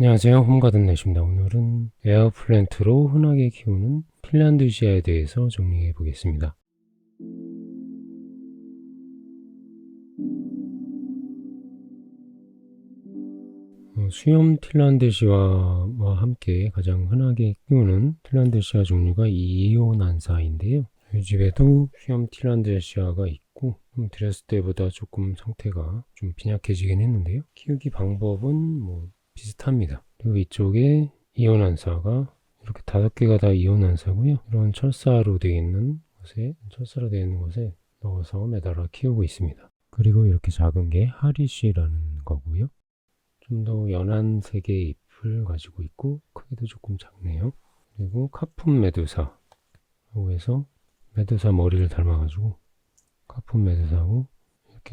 안녕하세요. 홈가든 내십니다. 오늘은 에어플랜트로 흔하게 키우는 핀란드시아에 대해서 정리해 보겠습니다. 어, 수염 핀란드시아와 함께 가장 흔하게 키우는 핀란드시아 종류가 이오난사인데요. 저희 집에도 수염 핀란드시아가 있고 좀 드렸을 때보다 조금 상태가 좀 빈약해지긴 했는데요. 키우기 방법은 뭐 비슷합니다. 그리고 이쪽에 이온한사가 이렇게 다섯 개가 다 이온한사고요. 이런 철사로 되어 있는 곳에 철사로 되어 있는 곳에 넣어서 매달아 키우고 있습니다. 그리고 이렇게 작은 게 하리쉬라는 거고요. 좀 더 연한 색의 잎을 가지고 있고 크기도 조금 작네요. 그리고 카푼 메두사라고 해서 메두사 머리를 닮아가지고 메두사고 이렇게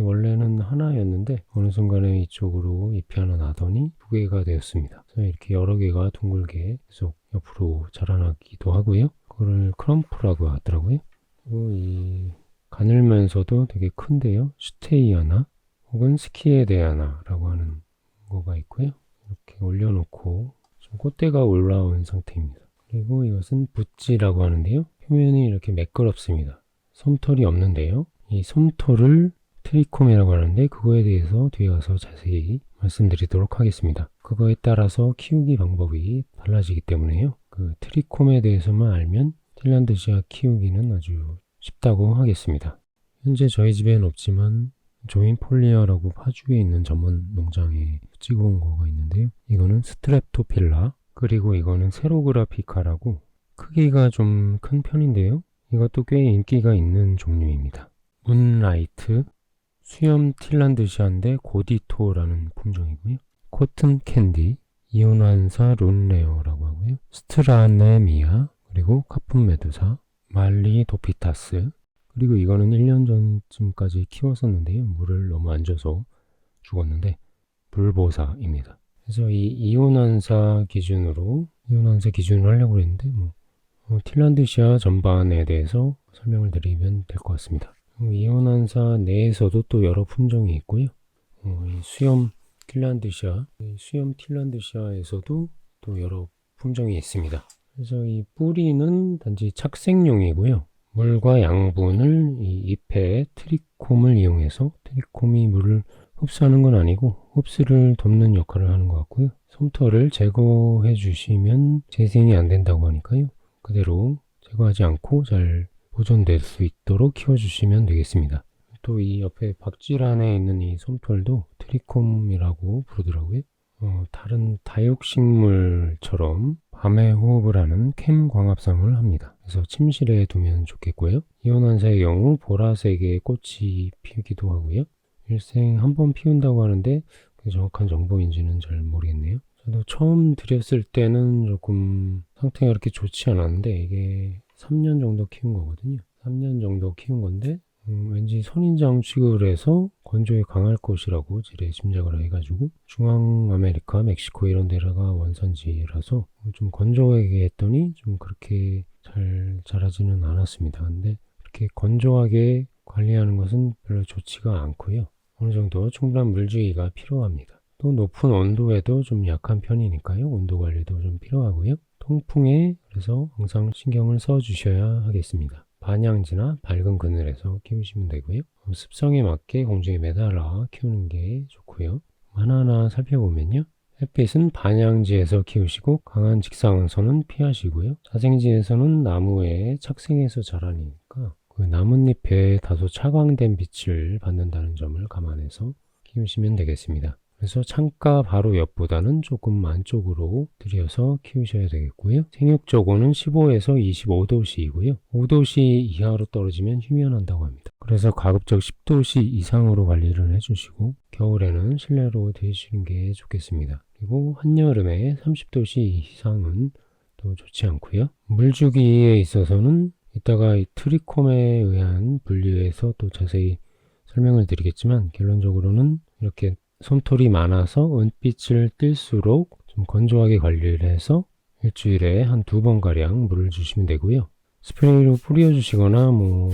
원래는 하나였는데 어느 순간에 이쪽으로 잎이 하나 나더니 두 개가 되었습니다. 그래서 이렇게 여러 개가 둥글게 계속 옆으로 자라나기도 하고요. 그거를 크럼프라고 하더라고요. 이 가늘면서도 되게 큰데요. 슈테이아나 혹은 스키에데아나라고 하는 거가 있고요. 이렇게 올려놓고 좀 꽃대가 올라온 상태입니다. 그리고 이것은 붓지라고 하는데요. 표면이 이렇게 매끄럽습니다. 솜털이 없는데요. 이 솜털을 트리콤이라고 하는데 그거에 대해서 뒤에 가서 자세히 말씀드리도록 하겠습니다. 그거에 따라서 키우기 방법이 달라지기 때문에요. 그 트리콤에 대해서만 알면 핀란드시아 키우기는 아주 쉽다고 하겠습니다. 현재 저희 집에는 없지만 조인 폴리아라고 파주에 있는 전문 농장에 찍어 온 거가 있는데요. 이거는 스트랩토필라 그리고 이거는 세로그라피카라고 크기가 좀 큰 편인데요. 이것도 꽤 인기가 있는 종류입니다. 문라이트, 수염 틸란드시아인데 고디토라는 품종이고요. 코튼 캔디, 이온환사 룬레어라고 하고요. 스트라네미아, 그리고 카푼 메두사, 말리 도피타스, 그리고 이거는 1년 전쯤까지 키웠었는데요. 물을 너무 안 줘서 죽었는데 불보사입니다. 그래서 이 이온환사 기준으로 이온환사 기준으로 하려고 했는데 뭐 어, 틸란드시아 전반에 대해서 설명을 드리면 될 것 같습니다. 어, 이온환사 내에서도 또 여러 품종이 있고요. 어, 이 수염 틸란드시아, 이 수염 틸란드시아에서도 또 여러 품종이 있습니다. 그래서 이 뿌리는 단지 착색용이고요. 물과 양분을 이 잎에 트리콤을 이용해서 트리콤이 물을 흡수하는 건 아니고 흡수를 돕는 역할을 하는 것 같고요. 솜털을 제거해 주시면 재생이 안 된다고 하니까요. 그대로 제거하지 않고 잘 보존될 수 있도록 키워주시면 되겠습니다. 또 이 옆에 박질 안에 있는 이 솜털도 트리콤이라고 부르더라고요. 어, 다른 다육식물처럼 밤에 호흡을 하는 캠 광합성을 합니다. 그래서 침실에 두면 좋겠고요. 이온환사의 경우 보라색의 꽃이 피기도 하고요. 일생 한 번 피운다고 하는데 정확한 정보인지는 잘 모르겠네요. 저도 처음 들였을 때는 조금 상태가 그렇게 좋지 않았는데 이게 3년 정도 키운 거거든요. 3년 정도 키운 건데 음, 왠지 선인장 취급을 해서 건조에 강할 것이라고 지레 짐작을 해가지고 중앙아메리카, 멕시코 이런 데가 원산지라서 좀 건조하게 했더니 좀 그렇게 잘 자라지는 않았습니다. 근데 이렇게 건조하게 관리하는 것은 별로 좋지가 않고요. 어느 정도 충분한 물주기가 필요합니다. 또 높은 온도에도 좀 약한 편이니까요. 온도 관리도 좀 필요하고요. 통풍에 그래서 항상 신경을 써 주셔야 하겠습니다. 반양지나 밝은 그늘에서 키우시면 되고요. 습성에 맞게 공중에 매달아 키우는 게 좋고요. 하나하나 살펴보면요. 햇빛은 반양지에서 키우시고 강한 직사광선은 피하시고요. 자생지에서는 나무에 착생해서 자라니까 그 나뭇잎에 다소 차광된 빛을 받는다는 점을 감안해서 키우시면 되겠습니다. 그래서 창가 바로 옆보다는 조금 안쪽으로 들여서 키우셔야 되겠고요. 생육적으로는 15에서 25도씨이고요. 5도씨 이하로 떨어지면 휴면한다고 합니다. 그래서 가급적 10도씨 이상으로 관리를 해주시고 겨울에는 실내로 드시는 게 좋겠습니다. 그리고 한여름에 30도씨 이상은 또 좋지 않고요. 물주기에 있어서는 이따가 이 트리콤에 의한 분류에서 또 자세히 설명을 드리겠지만 결론적으로는 이렇게 솜털이 많아서 은빛을 띨수록 좀 건조하게 관리를 해서 일주일에 한 두 번가량 물을 주시면 되고요. 스프레이로 뿌려주시거나 뭐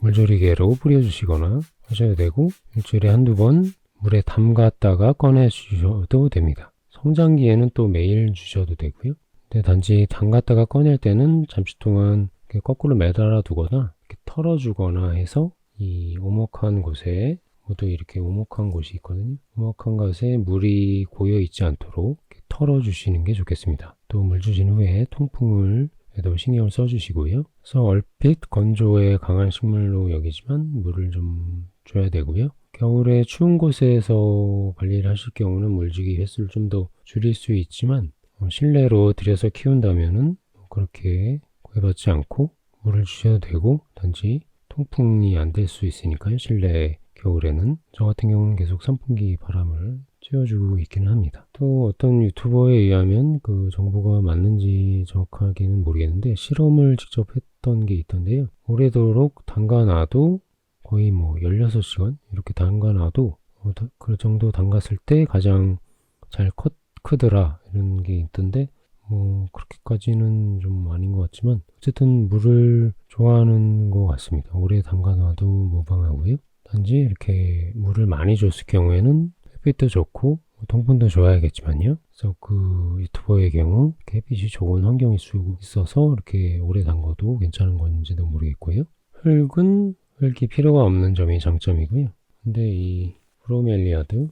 물조리개로 뿌려주시거나 하셔야 되고 일주일에 한두 번 물에 담갔다가 꺼내 주셔도 됩니다. 성장기에는 또 매일 주셔도 되고요. 근데 단지 담갔다가 꺼낼 때는 잠시 동안 거꾸로 매달아 두거나 털어주거나 해서 이 오목한 곳에 모두 이렇게 오목한 곳이 있거든요. 오목한 곳에 물이 고여 있지 않도록 털어주시는 게 좋겠습니다. 또 물 주신 후에 통풍을 에도 신경을 써주시고요. 그래서 얼핏 건조에 강한 식물로 여기지만 물을 좀 줘야 되고요. 겨울에 추운 곳에서 관리를 하실 경우는 물주기 횟수를 좀 더 줄일 수 있지만 어, 실내로 들여서 키운다면은 그렇게 구애받지 않고 물을 주셔도 되고 단지 통풍이 안 될 수 있으니까요. 실내 겨울에는 저 같은 경우는 계속 선풍기 바람을 쬐어주고 있기는 합니다. 또 어떤 유튜버에 의하면 그 정보가 맞는지 정확하게는 모르겠는데 실험을 직접 했던 게 있던데요. 오래도록 담가놔도 거의 뭐 16시간 이렇게 담가놔도 어, 다- 그 정도 담갔을 때 가장 잘 컸, 크더라 이런 게 있던데 뭐 그렇게까지는 좀 아닌 것 같지만 어쨌든 물을 좋아하는 것 같습니다. 오래 담가놔도 무방하고요. 단지 이렇게 물을 많이 줬을 경우에는 햇빛도 좋고 통풍도 좋아야겠지만요. 그래서 그 유튜버의 경우 햇빛이 좋은 환경일 수 있어서 이렇게 오래 담궈도 괜찮은 건지도 모르겠고요. 흙은 흙이 필요가 없는 점이 장점이고요. 근데 이 브로멜리아드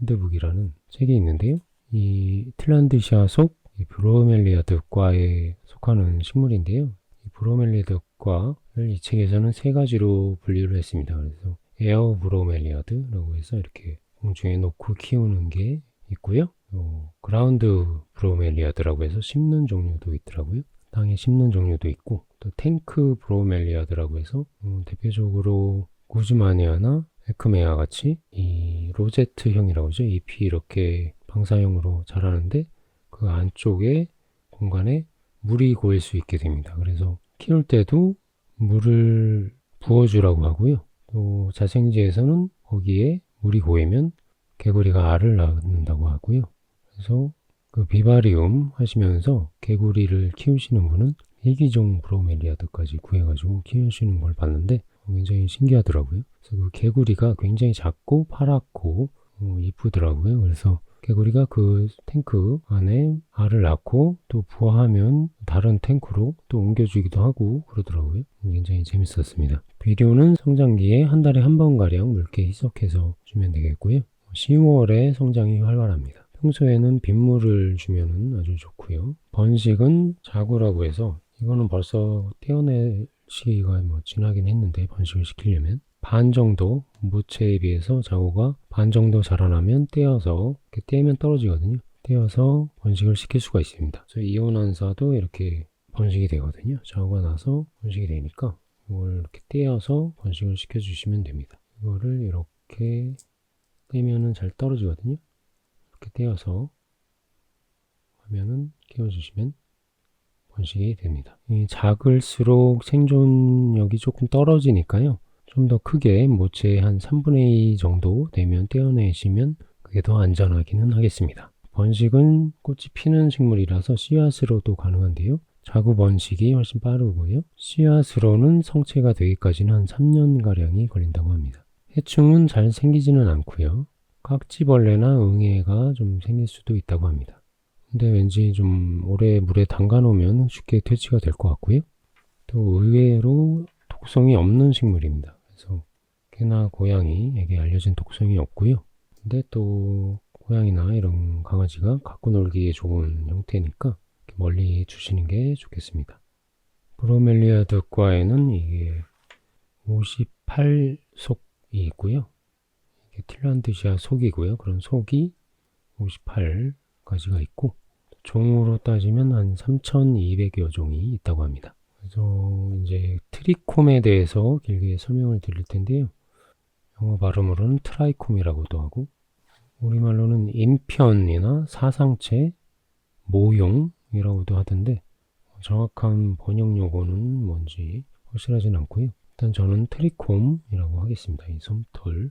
핸드북이라는 책이 있는데요. 이 틸란드시아 속이 브로멜리아드과에 속하는 식물인데요. 이 브로멜리아드과를 이 책에서는 세 가지로 분류를 했습니다. 그래서 에어 브로멜리아드라고 해서 이렇게 공중에 놓고 키우는 게 있고요. 어, 그라운드 브로멜리아드라고 해서 심는 종류도 있더라고요. 땅에 심는 종류도 있고 또 탱크 브로멜리아드라고 해서 음, 대표적으로 구즈마니아나 에크메아 같이 이 로제트형이라고 하죠. 잎이 이렇게 방사형으로 자라는데 그 안쪽에 공간에 물이 고일 수 있게 됩니다. 그래서 키울 때도 물을 부어주라고 하고요. 또 자생지에서는 거기에 물이 고이면 개구리가 알을 낳는다고 하고요. 그래서 그 비바리움 하시면서 개구리를 키우시는 분은 희귀종 브로멜리아드까지 구해가지고 키우시는 걸 봤는데 굉장히 신기하더라고요. 그래서 그 개구리가 굉장히 작고 파랗고 어, 이쁘더라고요. 그래서 개구리가 그 탱크 안에 알을 낳고 또 부화하면 다른 탱크로 또 옮겨주기도 하고 그러더라고요. 굉장히 재밌었습니다. 비료는 성장기에 한 달에 한 번가량 묽게 희석해서 주면 되겠고요. 10월에 성장이 활발합니다. 평소에는 빗물을 주면 아주 좋고요. 번식은 자구라고 해서 이거는 벌써 떼어낼 시기가 뭐 지나긴 했는데 번식을 시키려면 반 정도 무채에 비해서 자구가 반 정도 자라나면 떼어서 이렇게 떼면 떨어지거든요. 떼어서 번식을 시킬 수가 있습니다. 그래서 이온환사도 이렇게 번식이 되거든요. 자구가 나서 번식이 되니까 이걸 이렇게 떼어서 번식을 시켜주시면 됩니다. 이거를 이렇게 떼면은 잘 떨어지거든요. 이렇게 떼어서 화면은 끼워주시면 번식이 됩니다. 이 작을수록 생존력이 조금 떨어지니까요. 좀 더 크게 모체 한 3분의 2 정도 되면 떼어내시면 그게 더 안전하기는 하겠습니다. 번식은 꽃이 피는 식물이라서 씨앗으로도 가능한데요. 자구 번식이 훨씬 빠르고요. 씨앗으로는 성체가 되기까지는 한 3년가량이 걸린다고 합니다. 해충은 잘 생기지는 않고요. 깍지벌레나 응애가 좀 생길 수도 있다고 합니다. 근데 왠지 좀 오래 물에 담가 놓으면 쉽게 퇴치가 될 것 같고요. 또 의외로 독성이 없는 식물입니다. 그래서 개나 고양이에게 알려진 독성이 없고요. 근데 또 고양이나 이런 강아지가 갖고 놀기에 좋은 형태니까 멀리 주시는 게 좋겠습니다. 브로멜리아드과에는 이게 58속이 있고요. 이게 틸란드시아 속이고요. 그런 속이 58가지가 있고 종으로 따지면 한 3,200여 종이 있다고 합니다. 그래서 이제 트리콤에 대해서 길게 설명을 드릴 텐데요. 영어 발음으로는 트라이콤이라고도 하고 우리말로는 인편이나 사상체, 모용이라고도 하던데 정확한 번역 용어는 뭔지 확실하진 않고요. 일단 저는 트리콤이라고 하겠습니다. 이 솜털을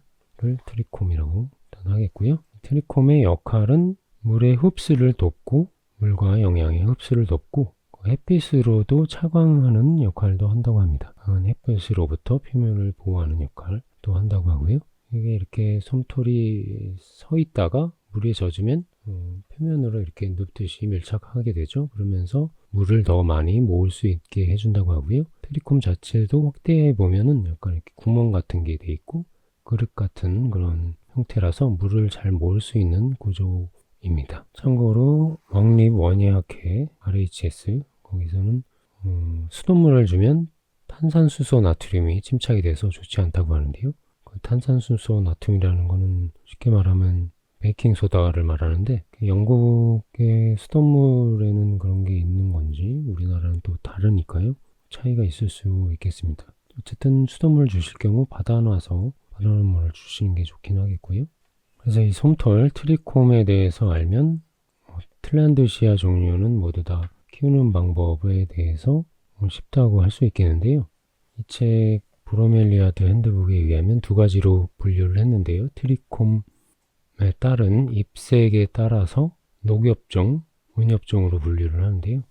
트리콤이라고 일단 하겠고요. 트리콤의 역할은 물의 흡수를 돕고 물과 영양의 흡수를 돕고 그 햇빛으로도 차광하는 역할도 한다고 합니다. 강한 햇빛으로부터 표면을 보호하는 역할도 한다고 하고요. 이게 이렇게 솜털이 서 있다가 물에 젖으면 어, 표면으로 이렇게 눕듯이 밀착하게 되죠. 그러면서 물을 더 많이 모을 수 있게 해준다고 하고요. 트리콤 자체도 확대해 보면은 약간 이렇게 구멍 같은 게 돼 있고 그릇 같은 그런 형태라서 물을 잘 모을 수 있는 구조입니다. 참고로 왕립 원예학회 RHS 거기서는 음, 수돗물을 주면 탄산수소 나트륨이 침착이 돼서 좋지 않다고 하는데요. 그 탄산수소 나트륨이라는 거는 쉽게 말하면 베이킹 소다를 말하는데 그 영국의 수돗물에는 그런 게 있는 건지 우리나라는 또 다르니까요. 차이가 있을 수 있겠습니다. 어쨌든 수돗물 주실 경우 받아놔서 받아놓은 물을 주시는 게 좋긴 하겠고요. 그래서 이 솜털 트리콤에 대해서 알면 어, 틀란드시아 종류는 모두 다 키우는 방법에 대해서 어, 쉽다고 할 수 있겠는데요. 이 책 브로멜리아드 핸드북에 의하면 두 가지로 분류를 했는데요. 트리콤에 따른 잎색에 따라서 녹엽종, 은엽종으로 분류를 하는데요.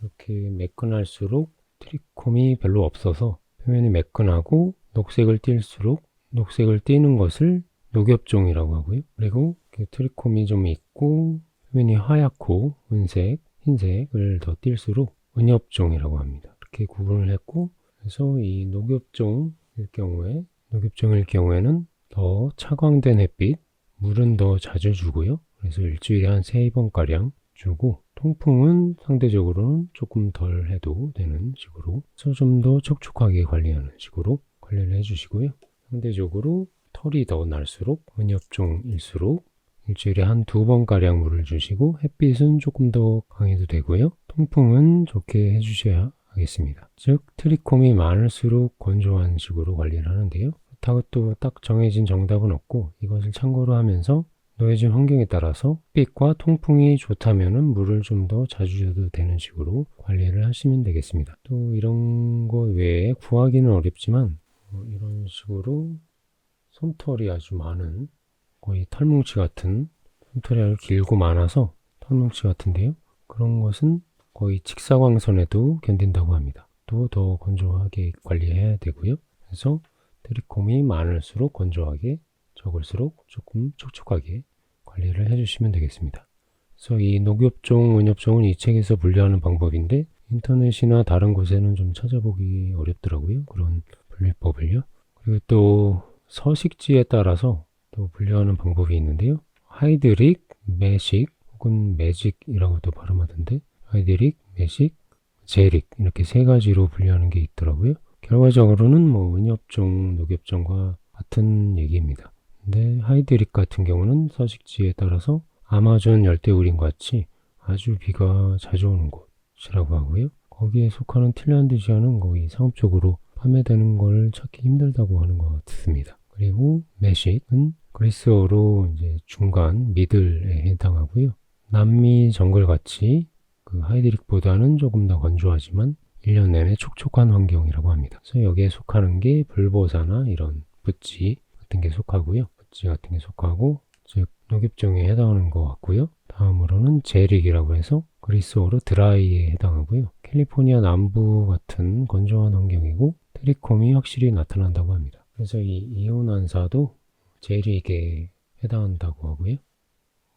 이렇게 매끈할수록 트리콤이 별로 없어서 표면이 매끈하고 녹색을 띌수록 녹색을 띠는 것을 녹엽종이라고 하고요. 그리고 트리콤이 좀 있고 표면이 하얗고 은색, 흰색을 더 띌수록 은엽종이라고 합니다. 이렇게 구분을 했고 그래서 이 녹엽종일 경우에 녹엽종일 경우에는 더 차광된 햇빛, 물은 더 자주 주고요. 그래서 일주일에 한 세 번 가량 주고 통풍은 상대적으로는 조금 덜 해도 되는 식으로 좀 더 촉촉하게 관리하는 식으로 관리를 해주시고요. 상대적으로 털이 더 날수록 은엽종일수록 일주일에 한 두 번가량 물을 주시고 햇빛은 조금 더 강해도 되고요. 통풍은 좋게 해주셔야 하겠습니다. 즉 트리콤이 많을수록 건조한 식으로 관리를 하는데요. 그렇다고 또 딱 정해진 정답은 없고 이것을 참고로 하면서 놓여진 환경에 따라서 햇빛과 통풍이 좋다면 물을 좀 더 자주 줘도 되는 식으로 관리를 하시면 되겠습니다. 또 이런 거 외에 구하기는 어렵지만 어, 이런 식으로 솜털이 아주 많은 거의 털뭉치 같은 솜털이 아주 길고 많아서 털뭉치 같은데요. 그런 것은 거의 직사광선에도 견딘다고 합니다. 또 더 건조하게 관리해야 되고요. 그래서 트리콤이 많을수록 건조하게 적을수록 조금 촉촉하게 관리를 해주시면 되겠습니다. 그래서 이 녹엽종, 은엽종은 이 책에서 분류하는 방법인데 인터넷이나 다른 곳에는 좀 찾아보기 어렵더라고요. 그런 분류법을요. 그리고 또 서식지에 따라서 또 분류하는 방법이 있는데요. 하이드릭, 매식 혹은 매직이라고도 발음하던데 하이드릭, 매식, 제릭 이렇게 세 가지로 분류하는 게 있더라고요. 결과적으로는 뭐 은엽종, 녹엽종과 같은 얘기입니다. 근데 하이드릭 같은 경우는 서식지에 따라서 아마존 열대우림 같이 아주 비가 자주 오는 곳이라고 하고요. 거기에 속하는 틸란드시아는 거의 상업적으로 판매되는 걸 찾기 힘들다고 하는 것 같습니다. 그리고 매식은 그리스어로 이제 중간 미들에 해당하고요. 남미 정글 같이 그 하이드릭보다는 조금 더 건조하지만 1년 내내 촉촉한 환경이라고 합니다. 그래서 여기에 속하는 게 불보사나 이런 붓지 같은 게 속하고요. 붓지 같은 게 속하고 즉 녹엽종에 해당하는 것 같고요. 다음으로는 제릭이라고 해서 그리스어로 드라이에 해당하고요. 캘리포니아 남부 같은 건조한 환경이고 트리콤이 확실히 나타난다고 합니다. 그래서 이 이온환사도 제릭에 해당한다고 하고요.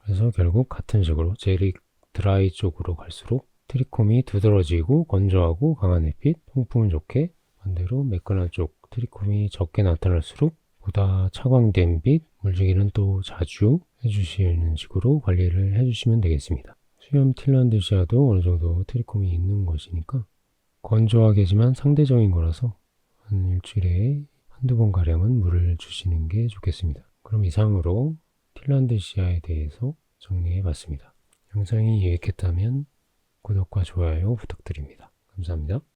그래서 결국 같은 식으로 제릭 드라이 쪽으로 갈수록 트리콤이 두드러지고 건조하고 강한 햇빛, 통풍은 좋게 반대로 매끈한 쪽 트리콤이 적게 나타날수록 보다 차광된 빛, 물주기는 또 자주 해주시는 식으로 관리를 해주시면 되겠습니다. 수염 틸란드시아도 어느 정도 트리콤이 있는 것이니까 건조하게지만 상대적인 거라서 한 일주일에 한두 번 가량은 물을 주시는 게 좋겠습니다. 그럼 이상으로 틸란드시아에 대해서 정리해 봤습니다. 영상이 유익했다면 구독과 좋아요 부탁드립니다. 감사합니다.